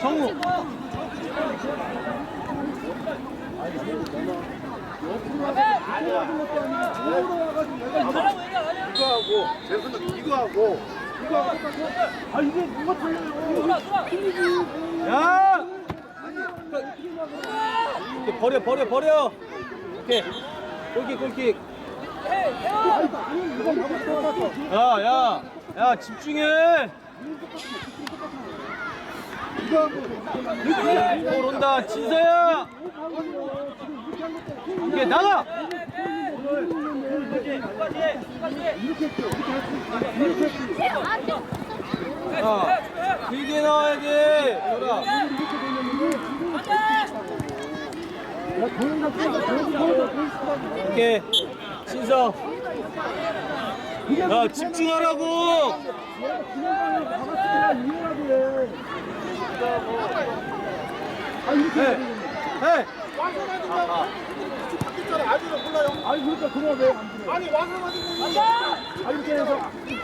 정우. 이거 하고 재수는 이거 하고 이거 하고 아 이게 뭐가 틀려요? 야! 오케이, 버려, 버려, 버려. 오케이. 골킥, 골킥. 야, 야, 야, 집중해. 골 온다, 진서야. 오케이, 나가. 야, 길게 나와야 돼. 오케이, 진서. 야, 집중하라고. 해, 해. 아직은 몰라요. 아니 그러니까 그거 왜안 들어? 아니 와서 가지고 있는데. 아 이렇게 해서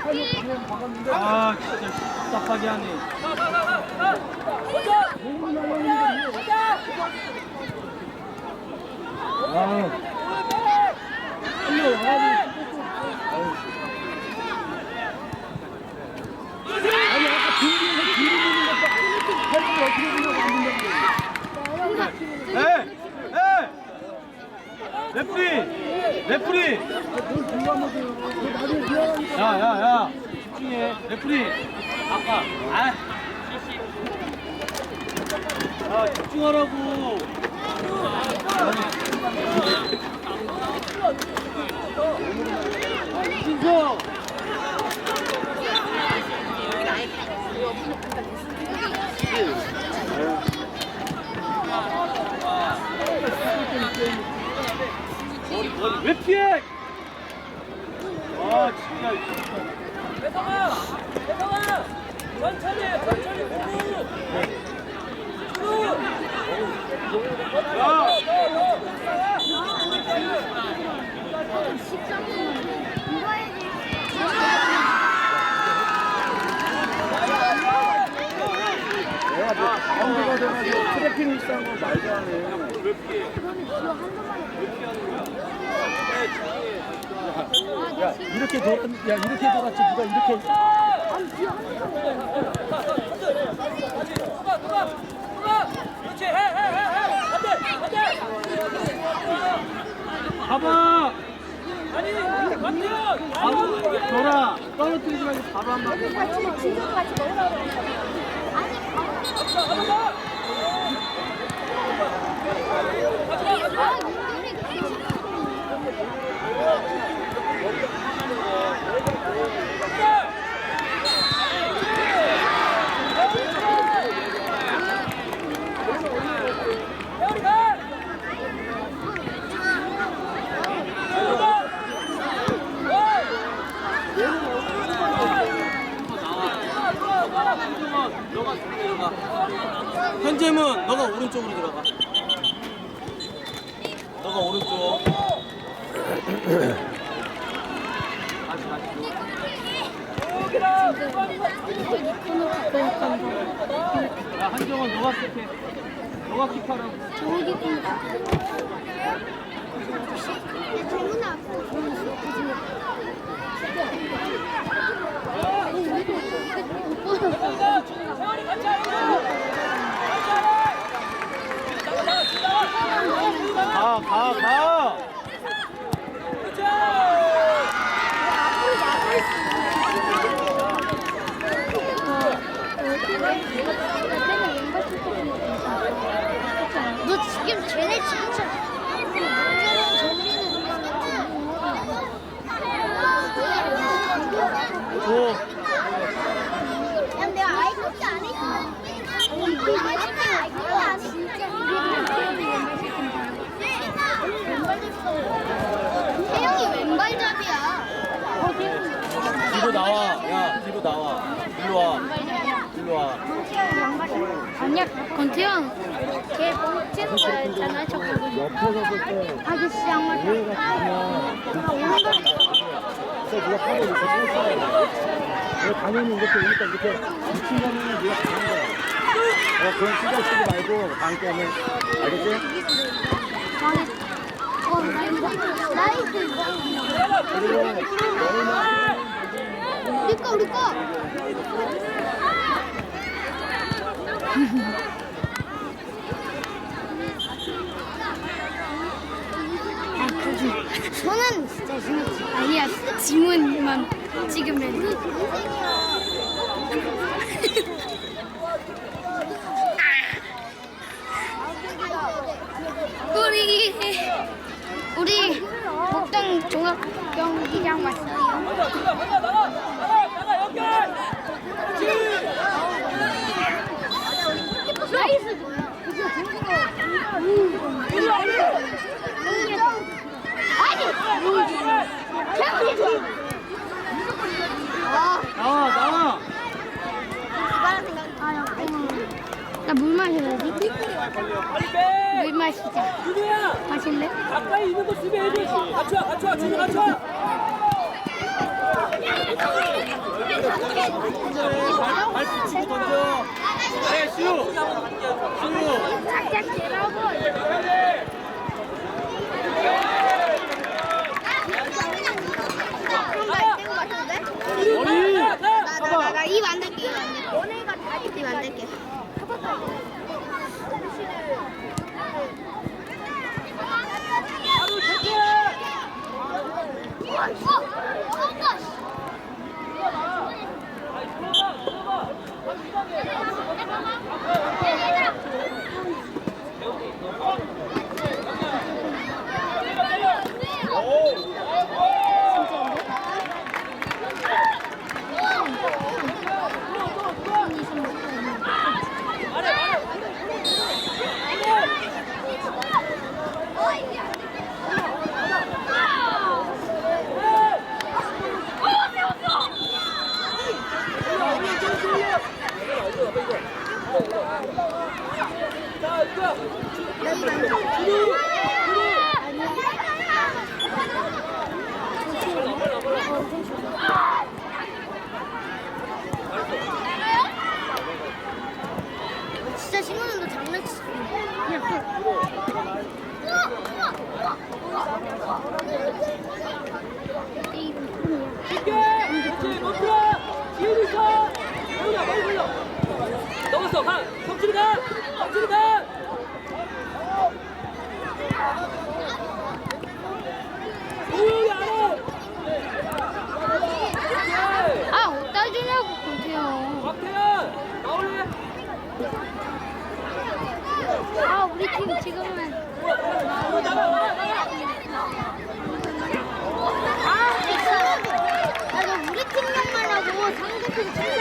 팔로 방향 박았는데 아, 진짜 답답하게 하네. 너무 날라오는데 아, 이거 와가지고 아니 아까 등기에서 뒤로 보는 것도 팔을 어떻게 보려고 안 된다고. 해, 해. 레프리, 레프리. 뭘 중요하면서요. 그 나중에 미안하니까. 야, 야, 야. 집중해. 레프리. 아까. 아. 아, 집중하라고. 왜 피해? 아, 진짜. 배성아! 배성아! 천천히 해, 천천히 보고! 쭉! 야! 내가 뭐 가운데가 돼가지고 트래핑 일상거 말도 안 해. 야 이렇게 돌, 야 이렇게 돌았지 누가 이렇게 누가, 누가! 누가! 그렇지, 해, 해, 해, 해! 안 돼, 안 돼! 봐봐! 아니! 바로 돌아! 떨어뜨리지 말고 바로 한 번. 같이 친구 같이 먹으라고. 아니, 가자! 아, 우리 그렇게 회오리 가! 현재문, 너가 뒤로 들어가. 현재문, 너가 오른쪽으로 들어가. 너가 오른쪽. 다시, 다시. 이코노 갖고 있던 야, 한정원, 너가 킥해. 너가 킥하라고. 하고! 같이 하라! 나가, 나가, 지금 나가! 가, 가, 가! 그렇지! 너 지금 쟤네 진짜 완전히 정리는 오. 야, 내가 아이콘도 안 했어. 아이콘도 안 했어. 진짜 왼발 됐어. 태영이 왼발잡이야. 뒤로 나와. 야, 뒤로 나와. 일로 와. 일로 와. 아니야, 권태형. 걔 뻥치는 거였잖아, 저거. 아저씨 양말 뻗어요. 왜 당연히 이렇게 오니까 이렇게 미친 거는 네가 당한 거야. 어, 그런 신경 쓰지 말고 방 때문에 알겠지? 어, 나이스. 나이스. 그리고 너희는 우리 거, 우리 거. 아, 그지. 저는 진짜 신경 아니야. 지문만 찍으면. 우리 우리 목동 종합 경기장 왔어요. 가자, 가자, 가자, 나가, 나가, 나가, 연결. 나이스. 아니, 태훈이 아, 나와 나와 빼. 물 마시자. 준우야, 마실래? 가까이 있는 거. 같이 와, 같이 와, 준우 같이 와. 발, 발 붙이고 던져 네 슈! 슈! 짝짝 대라고. 머리! 가, 가. 나나나입 만들게. 입 만들게. 너네가 다입 만들게. 바로 체크. 어, 어, 아이, 들어가, 들어가. 말해, 말해. 자, 이거. 진짜 신호는 너 장난치. 그냥 쉽게! 그렇지, 멈춰! 뒤에 있어! 여기야, 빨리 걸려! 넘었어, 가! 성준이 가! 성준이 가! 조용히 안 해! 오케이! 아, 어디다 주냐고, 권태형. 박태현! 나올래? 아, 우리 팀 지금은. 나가, 나가, 나가! 아, 진짜. 야, 너 우리 팀만 하고 상대팀 팀만.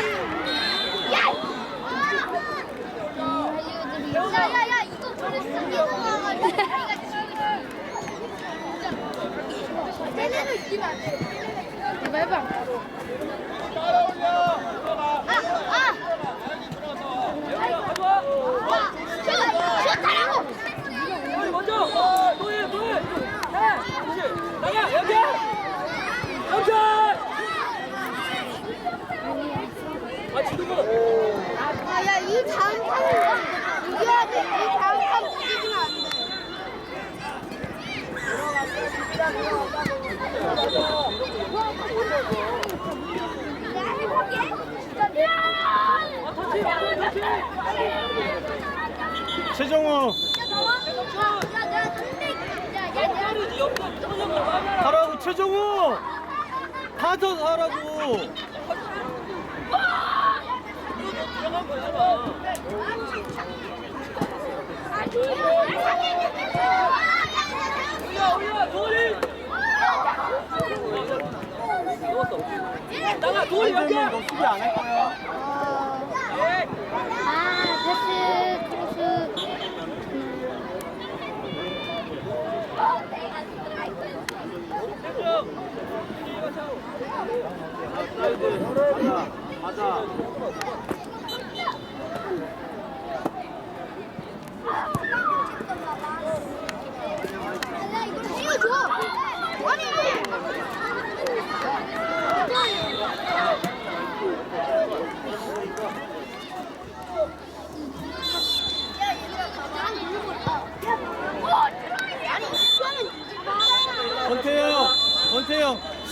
야! 야, 야, 야, 이거 잘했어. 이거 와가지고. 쟤네는 지금 안 돼. 이거 해봐. 아, 아! 아! 슛! 슛 하라고! 빨리 먼저! 또해, 또해! 해! 그렇지! 나가! 여기! 여기! 아, 지금은! 아, 야, 이 다음 판은 이겨야 돼. 이 다음 판 이기면 안 돼. 내가 해볼게. 아, 터치! 터치! 가! 하라고 최정우 가서 하라고! 나가, 도리 여기! 너 수비 안할 거야 예. 아, 패스. 가자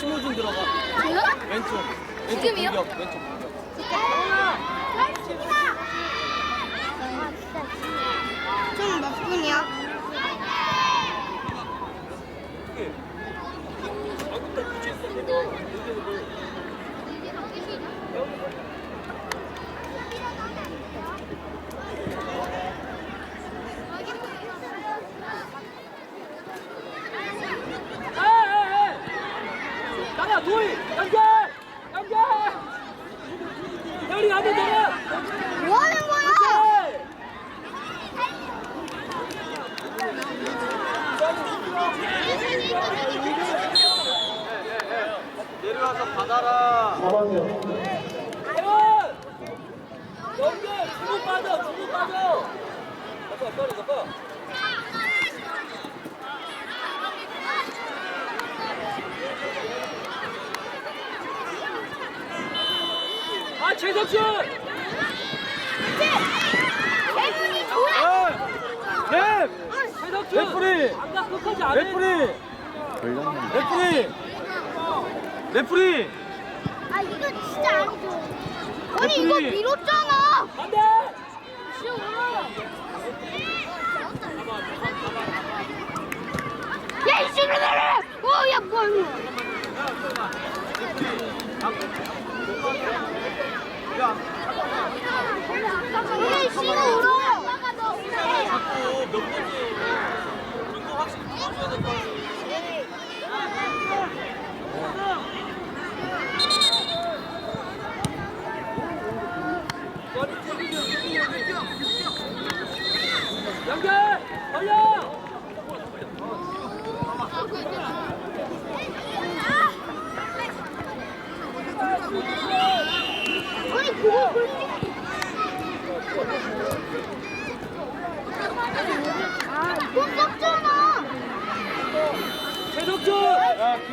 심효준 들어가. 왼쪽. 왼쪽 지금이요? 공격, 왼쪽. 주고 빠져 주고 빠져 가봐 빨리 가봐 아 최석준 대분이. 랩! 최석준 레프리! 아까 끝까지 안 해. 레프리! 레프리! 레프리! 아 이거 진짜 아니죠. 아니 이거 레프리. 밀었잖아. 안돼 야 이씨들아! 어야 뭐야? 야 이씨들아! 연결 걸려 아니 그거 그렇지. 아 이거 썼잖아. 최석준 야, 김시우! 김영환 들어가. 드립을 하던가 치지도 않고 나가지도 않고 그래도 공잘 잡고 치지도 않고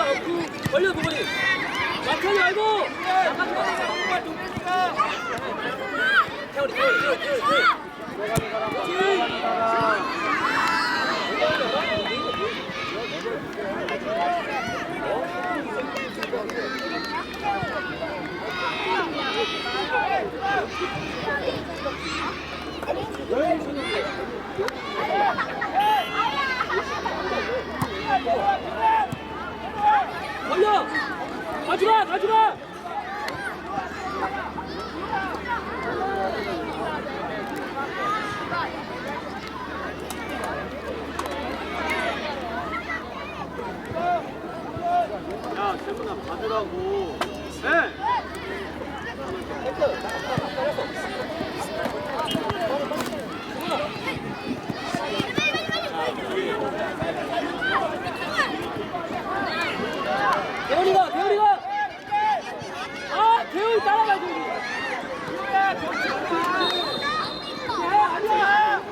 않고 걸려 도머니 막하지 말고 나가지 마 태원이 태원이 태원이 태원이 걸려 가지마 가지마 야, 받으라고. 네! 대현이가 대현이가 아 대현이 따라가야 돼 아니야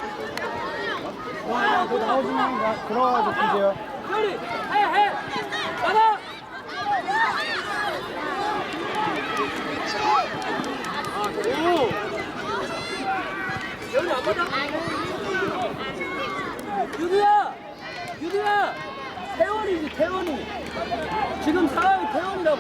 아, 그 나오시면 들어가서 주세요. 대현이 해해 나가 오! 대현이 안 받아 유두야 유두야 태원이지 태원이. 지금 상황이 태원이라고